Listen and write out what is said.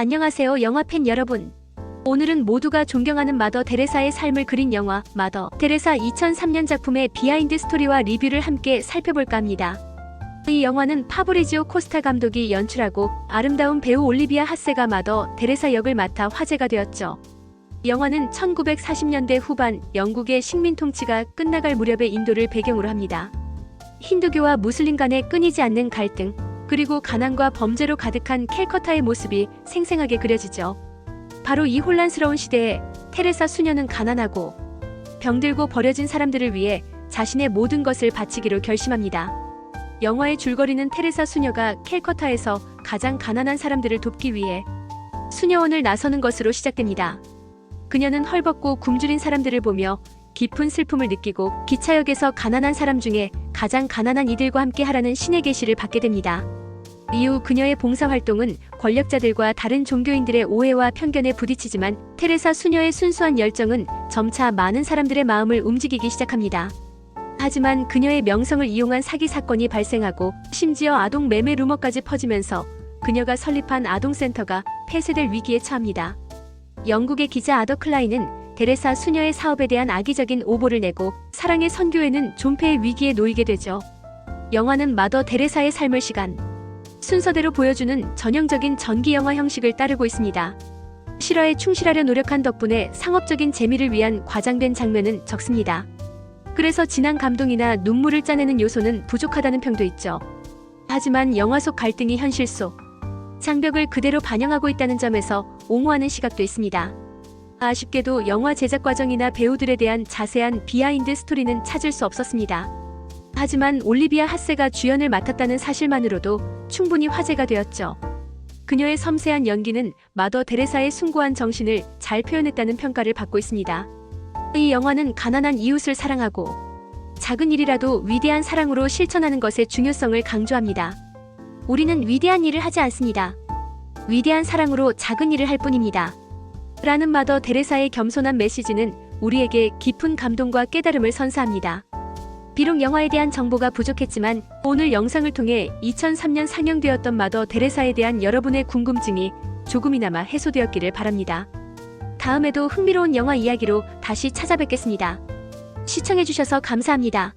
안녕하세요 영화팬 여러분. 오늘은 모두가 존경하는 마더 데레사의 삶을 그린 영화 마더 데레사 2003년 작품의 비하인드 스토리와 리뷰를 함께 살펴볼까 합니다. 이 영화는 파브리지오 코스타 감독이 연출하고 아름다운 배우 올리비아 하세가 마더 데레사 역을 맡아 화제가 되었죠. 영화는 1940년대 후반 영국의 식민 통치가 끝나갈 무렵의 인도를 배경으로 합니다. 힌두교와 무슬림 간의 끊이지 않는 갈등, 그리고 가난과 범죄로 가득한 캘커타의 모습이 생생하게 그려지죠. 바로 이 혼란스러운 시대에 테레사 수녀는 가난하고 병들고 버려진 사람들을 위해 자신의 모든 것을 바치기로 결심합니다. 영화의 줄거리는 테레사 수녀가 캘커타에서 가장 가난한 사람들을 돕기 위해 수녀원을 나서는 것으로 시작됩니다. 그녀는 헐벗고 굶주린 사람들을 보며 깊은 슬픔을 느끼고 기차역에서 가난한 사람 중에 가장 가난한 이들과 함께 하라는 신의 계시를 받게 됩니다. 이후 그녀의 봉사활동은 권력자들과 다른 종교인들의 오해와 편견에 부딪히지만 테레사 수녀의 순수한 열정은 점차 많은 사람들의 마음을 움직이기 시작합니다. 하지만 그녀의 명성을 이용한 사기 사건이 발생하고 심지어 아동 매매 루머까지 퍼지면서 그녀가 설립한 아동센터가 폐쇄될 위기에 처합니다. 영국의 기자 아더 클라인은 데레사 수녀의 사업에 대한 악의적인 오보를 내고 사랑의 선교회는 존폐의 위기에 놓이게 되죠. 영화는 마더 데레사의 삶을 시간 순서대로 보여주는 전형적인 전기 영화 형식을 따르고 있습니다. 실화에 충실하려 노력한 덕분에 상업적인 재미를 위한 과장된 장면은 적습니다. 그래서 진한 감동이나 눈물을 짜내는 요소는 부족하다는 평도 있죠. 하지만 영화 속 갈등이 현실 속 장벽을 그대로 반영하고 있다는 점에서 옹호하는 시각도 있습니다. 아쉽게도 영화 제작 과정이나 배우들에 대한 자세한 비하인드 스토리는 찾을 수 없었습니다. 하지만 올리비아 하세가 주연을 맡았다는 사실만으로도 충분히 화제가 되었죠. 그녀의 섬세한 연기는 마더 데레사의 숭고한 정신을 잘 표현했다는 평가를 받고 있습니다. 이 영화는 가난한 이웃을 사랑하고 작은 일이라도 위대한 사랑으로 실천하는 것의 중요성을 강조합니다. 우리는 위대한 일을 하지 않습니다. 위대한 사랑으로 작은 일을 할 뿐입니다. 라는 마더 데레사의 겸손한 메시지는 우리에게 깊은 감동과 깨달음을 선사합니다. 비록 영화에 대한 정보가 부족했지만 오늘 영상을 통해 2003년 상영되었던 마더 데레사에 대한 여러분의 궁금증이 조금이나마 해소되었기를 바랍니다. 다음에도 흥미로운 영화 이야기로 다시 찾아뵙겠습니다. 시청해주셔서 감사합니다.